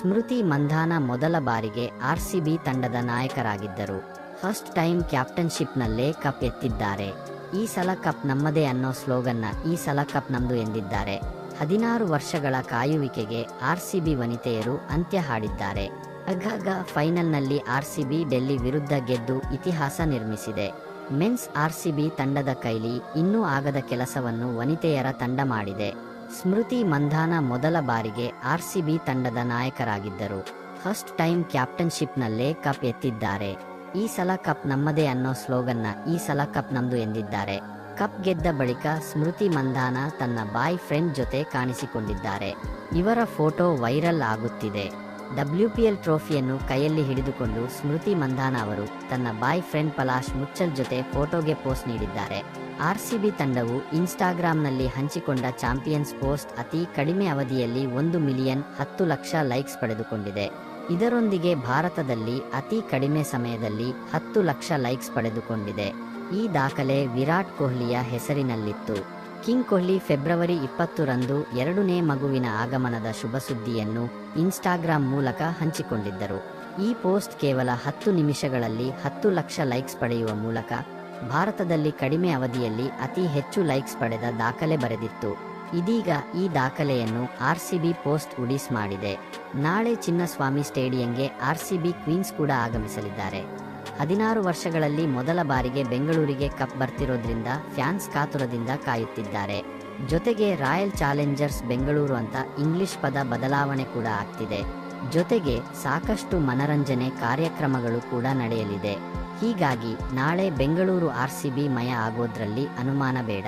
ಸ್ಮೃತಿ ಮಂಧಾನ ಮೊದಲ ಬಾರಿಗೆ ಆರ್ಸಿಬಿ ತಂಡದ ನಾಯಕರಾಗಿದ್ದರು. ಫಸ್ಟ್ ಟೈಮ್ ಕ್ಯಾಪ್ಟನ್ಶಿಪ್ನಲ್ಲೇ ಕಪ್ ಎತ್ತಿದ್ದಾರೆ. ಈ ಸಲ ಕಪ್ ನಮ್ಮದೇ ಅನ್ನೋ ಸ್ಲೋಗನ್ನ ಈ ಸಲ ಕಪ್ ನಮ್ದು ಎಂದಿದ್ದಾರೆ. ಹದಿನಾರು ವರ್ಷಗಳ ಕಾಯುವಿಕೆಗೆ ಆರ್ಸಿಬಿ ವನಿತೆಯರು ಅಂತ್ಯ ಹಾಡಿದ್ದಾರೆ. ಆಗಾಗ ಫೈನಲ್ನಲ್ಲಿ ಆರ್ಸಿಬಿ ಡೆಲ್ಲಿ ವಿರುದ್ಧ ಗೆದ್ದು ಇತಿಹಾಸ ನಿರ್ಮಿಸಿದೆ. ಮೆನ್ಸ್ ಆರ್ಸಿಬಿ ತಂಡದ ಕೈಲಿ ಇನ್ನೂ ಆಗದ ಕೆಲಸವನ್ನು ವನಿತೆಯರ ತಂಡ ಮಾಡಿದೆ. ಸ್ಮೃತಿ ಮಂಧಾನ ಮೊದಲ ಬಾರಿಗೆ ಆರ್ಸಿಬಿ ತಂಡದ ನಾಯಕರಾಗಿದ್ದರು. ಫಸ್ಟ್ ಟೈಮ್ ಕ್ಯಾಪ್ಟನ್ಶಿಪ್ನಲ್ಲೇ ಕಪ್ ಎತ್ತಿದ್ದಾರೆ. ಈ ಸಲ ಕಪ್ ನಮ್ಮದೇ ಅನ್ನೋ ಸ್ಲೋಗನ್ನ ಈ ಸಲ ಕಪ್ ನಮ್ದು ಎಂದಿದ್ದಾರೆ. ಕಪ್ ಗೆದ್ದ ಬಳಿಕ ಸ್ಮೃತಿ ಮಂಧಾನ ತನ್ನ ಬಾಯ್ ಫ್ರೆಂಡ್ ಜೊತೆ ಕಾಣಿಸಿಕೊಂಡಿದ್ದಾರೆ. ಇವರ ಫೋಟೋ ವೈರಲ್ ಆಗುತ್ತಿದೆ. ಡಬ್ಲ್ಯೂಪಿಎಲ್ ಟ್ರೋಫಿಯನ್ನು ಕೈಯಲ್ಲಿ ಹಿಡಿದುಕೊಂಡು ಸ್ಮೃತಿ ಮಂಧಾನ ಅವರು ತನ್ನ ಬಾಯ್ ಫ್ರೆಂಡ್ ಪಲಾಶ್ ಮುಚ್ಚಲ್ ಜೊತೆ ಫೋಟೋಗೆ ಪೋಸ್ಟ್ ನೀಡಿದ್ದಾರೆ. ಆರ್ಸಿಬಿ ತಂಡವು ಇನ್ಸ್ಟಾಗ್ರಾಂನಲ್ಲಿ ಹಂಚಿಕೊಂಡ ಚಾಂಪಿಯನ್ಸ್ ಪೋಸ್ಟ್ ಅತಿ ಕಡಿಮೆ ಅವಧಿಯಲ್ಲಿ ಒಂದು ಮಿಲಿಯನ್ ಹತ್ತು ಲಕ್ಷ ಲೈಕ್ಸ್ ಪಡೆದುಕೊಂಡಿದೆ. ಇದರೊಂದಿಗೆ ಭಾರತದಲ್ಲಿ ಅತಿ ಕಡಿಮೆ ಸಮಯದಲ್ಲಿ ಹತ್ತು ಲಕ್ಷ ಲೈಕ್ಸ್ ಪಡೆದುಕೊಂಡಿದೆ. ಈ ದಾಖಲೆ ವಿರಾಟ್ ಕೊಹ್ಲಿಯ ಹೆಸರಿನಲ್ಲಿತ್ತು. ಕಿಂಗ್ ಕೊಹ್ಲಿ ಫೆಬ್ರವರಿ ಇಪ್ಪತ್ತರಂದು ಎರಡನೇ ಮಗುವಿನ ಆಗಮನದ ಶುಭ ಸುದ್ದಿಯನ್ನು ಇನ್ಸ್ಟಾಗ್ರಾಂ ಮೂಲಕ ಹಂಚಿಕೊಂಡಿದ್ದರು. ಈ ಪೋಸ್ಟ್ ಕೇವಲ ಹತ್ತು ನಿಮಿಷಗಳಲ್ಲಿ ಹತ್ತು ಲಕ್ಷ ಲೈಕ್ಸ್ ಪಡೆಯುವ ಮೂಲಕ ಭಾರತದಲ್ಲಿ ಕಡಿಮೆ ಅವಧಿಯಲ್ಲಿ ಅತಿ ಹೆಚ್ಚು ಲೈಕ್ಸ್ ಪಡೆದ ದಾಖಲೆ ಬರೆದಿತ್ತು. ಇದೀಗ ಈ ದಾಖಲೆಯನ್ನು ಆರ್ಸಿಬಿ ಪೋಸ್ಟ್ ಉಡಿಸ್ ಮಾಡಿದೆ. ನಾಳೆ ಚಿನ್ನಸ್ವಾಮಿ ಸ್ಟೇಡಿಯಂಗೆ ಆರ್ಸಿಬಿ ಕ್ವೀನ್ಸ್ ಕೂಡ ಆಗಮಿಸಲಿದ್ದಾರೆ. ಹದಿನಾರು ವರ್ಷಗಳಲ್ಲಿ ಮೊದಲ ಬಾರಿಗೆ ಬೆಂಗಳೂರಿಗೆ ಕಪ್ ಬರ್ತಿರೋದ್ರಿಂದ ಫ್ಯಾನ್ಸ್ ಕಾತುರದಿಂದ ಕಾಯುತ್ತಿದ್ದಾರೆ. ಜೊತೆಗೆ ರಾಯಲ್ ಚಾಲೆಂಜರ್ಸ್ ಬೆಂಗಳೂರು ಅಂತ ಇಂಗ್ಲಿಷ್ ಪದ ಬದಲಾವಣೆ ಕೂಡ ಆಗ್ತಿದೆ. ಜೊತೆಗೆ ಸಾಕಷ್ಟು ಮನರಂಜನೆ ಕಾರ್ಯಕ್ರಮಗಳು ಕೂಡ ನಡೆಯಲಿದೆ. ಹೀಗಾಗಿ ನಾಳೆ ಬೆಂಗಳೂರು ಆರ್ಸಿಬಿ ಮಯ ಆಗೋದ್ರಲ್ಲಿ ಅನುಮಾನ ಬೇಡ.